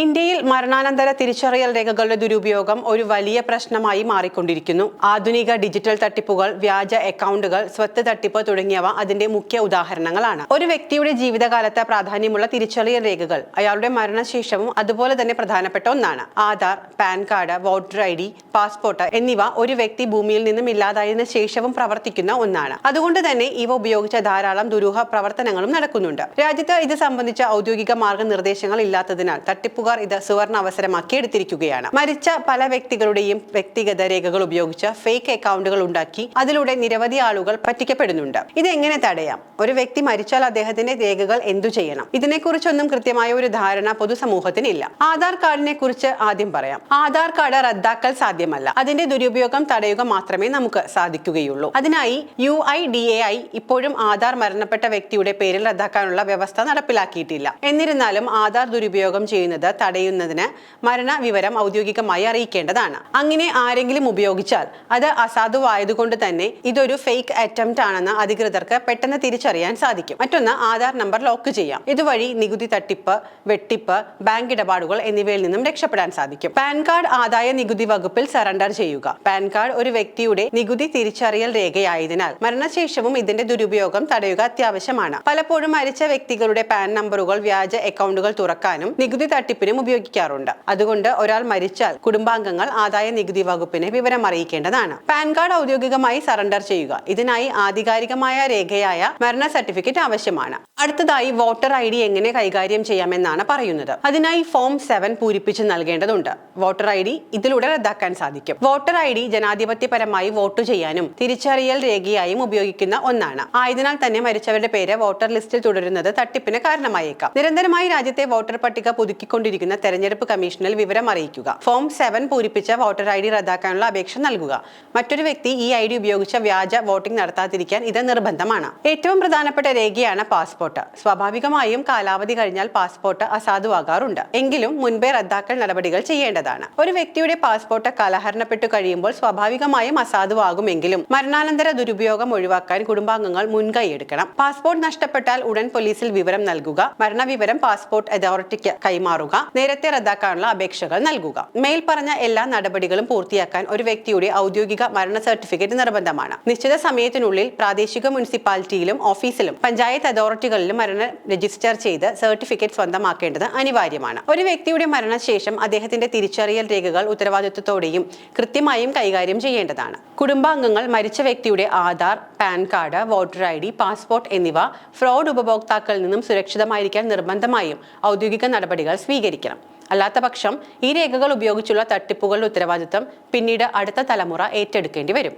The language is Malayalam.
ഇന്ത്യയിൽ മരണാനന്തര തിരിച്ചറിയൽ രേഖകളുടെ ദുരുപയോഗം ഒരു വലിയ പ്രശ്നമായി മാറിക്കൊണ്ടിരിക്കുന്നു. ആധുനിക ഡിജിറ്റൽ തട്ടിപ്പുകൾ വ്യാജ അക്കൗണ്ടുകൾ സ്വത്ത് തട്ടിപ്പ് തുടങ്ങിയവ അതിന്റെ മുഖ്യ ഉദാഹരണങ്ങളാണ്. ഒരു വ്യക്തിയുടെ ജീവിതകാലത്തെ പ്രാധാന്യമുള്ള തിരിച്ചറിയൽ രേഖകൾ അയാളുടെ മരണശേഷവും അതുപോലെ തന്നെ പ്രധാനപ്പെട്ട ഒന്നാണ്. Aadhaar PAN card voter I D passport എന്നിവ ഒരു വ്യക്തി ഭൂമിയിൽ നിന്നും ഇല്ലാതായതിനു ശേഷവും പ്രവർത്തിക്കുന്ന ഒന്നാണ്. അതുകൊണ്ട് തന്നെ ഇവ ഉപയോഗിച്ച ധാരാളം ദുരൂഹ പ്രവർത്തനങ്ങളും നടക്കുന്നുണ്ട്. രാജ്യത്ത് ഇത് സംബന്ധിച്ച ഔദ്യോഗിക മാർഗനിർദ്ദേശങ്ങൾ ഇല്ലാത്തതിനാൽ തട്ടിപ്പുകാർ ഇത് സുവർണ അവസരമാക്കി എടുത്തിരിക്കുകയാണ് മരിച്ച പല വ്യക്തികളുടെയും വ്യക്തിഗത രേഖകൾ ഉപയോഗിച്ച് ഫേക്ക് അക്കൗണ്ടുകൾ ഉണ്ടാക്കി അതിലൂടെ നിരവധി ആളുകൾ പറ്റിക്കപ്പെടുന്നുണ്ട്. ഇത് എങ്ങനെ തടയാം? ഒരു വ്യക്തി മരിച്ചാൽ അദ്ദേഹത്തിന്റെ രേഖകൾ എന്തു ചെയ്യണം? ഇതിനെക്കുറിച്ചൊന്നും കൃത്യമായ ഒരു ധാരണ പൊതുസമൂഹത്തിനില്ല. ആധാർ കാർഡിനെ കുറിച്ച് ആദ്യം പറയാം. ആധാർ കാർഡ് റദ്ദാക്കൽ സാധ്യമല്ല. അതിന്റെ ദുരുപയോഗം തടയുക മാത്രമേ നമുക്ക് സാധിക്കുകയുള്ളൂ. അതിനായി U I D A I ഇപ്പോഴും ആധാർ മരണപ്പെട്ട വ്യക്തിയുടെ പേരിൽ റദ്ദാക്കാനുള്ള വ്യവസ്ഥ നടപ്പിലാക്കിയിട്ടില്ല. എന്നിരുന്നാലും ആധാർ ദുരുപയോഗം ചെയ്യുന്നത് തടയുന്നതിന് മരണ വിവരം ഔദ്യോഗികമായി അറിയിക്കേണ്ടതാണ്. അങ്ങനെ ആരെങ്കിലും ഉപയോഗിച്ചാൽ അത് അസാധുവായതുകൊണ്ട് തന്നെ ഇതൊരു ഫേക്ക് അറ്റംപ്റ്റ് ആണെന്ന് അധികൃതർക്ക് പെട്ടെന്ന് തിരിച്ചറിയാൻ സാധിക്കും. മറ്റൊന്ന് ആധാർ നമ്പർ ലോക്ക് ചെയ്യാം. ഇതുവഴി നികുതി തട്ടിപ്പ് വെട്ടിപ്പ് ബാങ്ക് ഇടപാടുകൾ എന്നിവയിൽ നിന്നും രക്ഷപ്പെടാൻ സാധിക്കും. പാൻ കാർഡ് ആദായ നികുതി വകുപ്പിൽ സറണ്ടർ ചെയ്യുക. പാൻ കാർഡ് ഒരു വ്യക്തിയുടെ നികുതി തിരിച്ചറിയൽ രേഖയായതിനാൽ മരണശേഷവും ഇതിന്റെ ദുരുപയോഗം തടയുക അത്യാവശ്യമാണ്. പലപ്പോഴും മരിച്ച വ്യക്തികളുടെ പാൻ നമ്പറുകൾ വ്യാജ അക്കൗണ്ടുകൾ തുറക്കാനും നികുതി തട്ടിപ്പിനും ഉപയോഗിക്കാറുണ്ട്. അതുകൊണ്ട് ഒരാൾ മരിച്ചാൽ കുടുംബാംഗങ്ങൾ ആദായ നികുതി വകുപ്പിനെ വിവരം അറിയിക്കേണ്ടതാണ്. പാൻ കാർഡ് ഔദ്യോഗികമായി സറണ്ടർ ചെയ്യുക. ഇതിനായി ആധികാരികമായ രേഖയായ മരണ സർട്ടിഫിക്കറ്റ് ആവശ്യമാണ്. അടുത്തതായി വോട്ടർ ഐ ഡി എങ്ങനെ കൈകാര്യം ചെയ്യാമെന്നാണ് പറയുന്നത്. അതിനായി ഫോം സെവൻ പൂരിപ്പിച്ച് നൽകേണ്ടതുണ്ട്. വോട്ടർ ഐ ഡി ഇതിലൂടെ റദ്ദാക്കാൻ സാധിക്കും. വോട്ടർ ഐ ഡി ജനാധിപത്യപരമായി വോട്ട് ചെയ്യാനും തിരിച്ചറിയൽ രേഖയായും ഉപയോഗിക്കുന്ന ഒന്നാണ്. ആയതിനാൽ തന്നെ മരിച്ചവരുടെ പേര് വോട്ടർ ലിസ്റ്റിൽ തുടരുന്നത് തട്ടിപ്പിന് കാരണമായേക്കാം. നിരന്തരമായി രാജ്യത്തെ വോട്ടർ പട്ടിക പുതുക്കിക്കൊണ്ടിരിക്കുന്ന തെരഞ്ഞെടുപ്പ് കമ്മീഷനിൽ വിവരം അറിയിക്കുക. ഫോം സെവൻ പൂരിപ്പിച്ച വോട്ടർ ഐ ഡി റദ്ദാക്കാനുള്ള അപേക്ഷ നൽകുക. മറ്റൊരു വ്യക്തി ഈ ഐ ഡി ഉപയോഗിച്ച വ്യാജ വോട്ടിംഗ് നടത്താതിരിക്കാൻ ഇത് നിർബന്ധമാണ്. ഏറ്റവും പ്രധാനപ്പെട്ട രേഖയാണ് പാസ്പോർട്ട്. സ്വാഭാവികമായും കാലാവധി കഴിഞ്ഞാൽ പാസ്പോർട്ട് അസാധുവാകാറുണ്ട്. എങ്കിലും മുൻപേ റദ്ദാക്കൽ നടപടികൾ ചെയ്യേണ്ടതാണ്. ഒരു വ്യക്തിയുടെ പാസ്പോർട്ട് കലഹരണപ്പെട്ടു കഴിയുമ്പോൾ സ്വാഭാവികമായും അസാധുവാകുമെങ്കിലും മരണാനന്തര ദുരുപയോഗം ഒഴിവാക്കാൻ കുടുംബാംഗങ്ങൾ മുൻകൈ എടുക്കണം പാസ്പോർട്ട് നഷ്ടപ്പെട്ടാൽ ഉടൻ പോലീസിൽ വിവരം നൽകുക. മരണവിവരം പാസ്പോർട്ട് അതോറിറ്റിക്ക് കൈമാറുക. നേരത്തെ റദ്ദാക്കാനുള്ള അപേക്ഷകൾ നൽകുക. മേൽ പറഞ്ഞ എല്ലാ നടപടികളും പൂർത്തിയാക്കാൻ ഒരു വ്യക്തിയുടെ ഔദ്യോഗിക മരണ സർട്ടിഫിക്കറ്റ് നിർബന്ധമാണ്. നിശ്ചിത സമയത്തിനുള്ളിൽ പ്രാദേശിക മുനിസിപ്പാലിറ്റിയിലും ഓഫീസിലും പഞ്ചായത്ത് അതോറിറ്റികളിലും മരണം രജിസ്റ്റർ ചെയ്ത് സർട്ടിഫിക്കറ്റ് സ്വന്തമാക്കേണ്ടത് അനിവാര്യമാണ്. ഒരു വ്യക്തിയുടെ മരണശേഷം അദ്ദേഹത്തിന്റെ തിരിച്ചറിയൽ രേഖകൾ ഉത്തരവാദിത്വത്തോടെയും കൃത്യമായും കൈകാര്യം ചെയ്യേണ്ടതാണ്. കുടുംബാംഗങ്ങൾ മരിച്ച വ്യക്തിയുടെ Aadhaar PAN card voter I D passport എന്നിവ ഫ്രോഡ് ഉപഭോക്താക്കളിൽ നിന്നും സുരക്ഷിതമായിരിക്കാൻ നിർബന്ധമായും ഔദ്യോഗിക നടപടികൾ സ്വീകരിക്കണം അല്ലാത്ത പക്ഷം ഈ രേഖകൾ ഉപയോഗിച്ചുള്ള തട്ടിപ്പുകളുടെ ഉത്തരവാദിത്തം പിന്നീട് അടുത്ത തലമുറ ഏറ്റെടുക്കേണ്ടി വരും.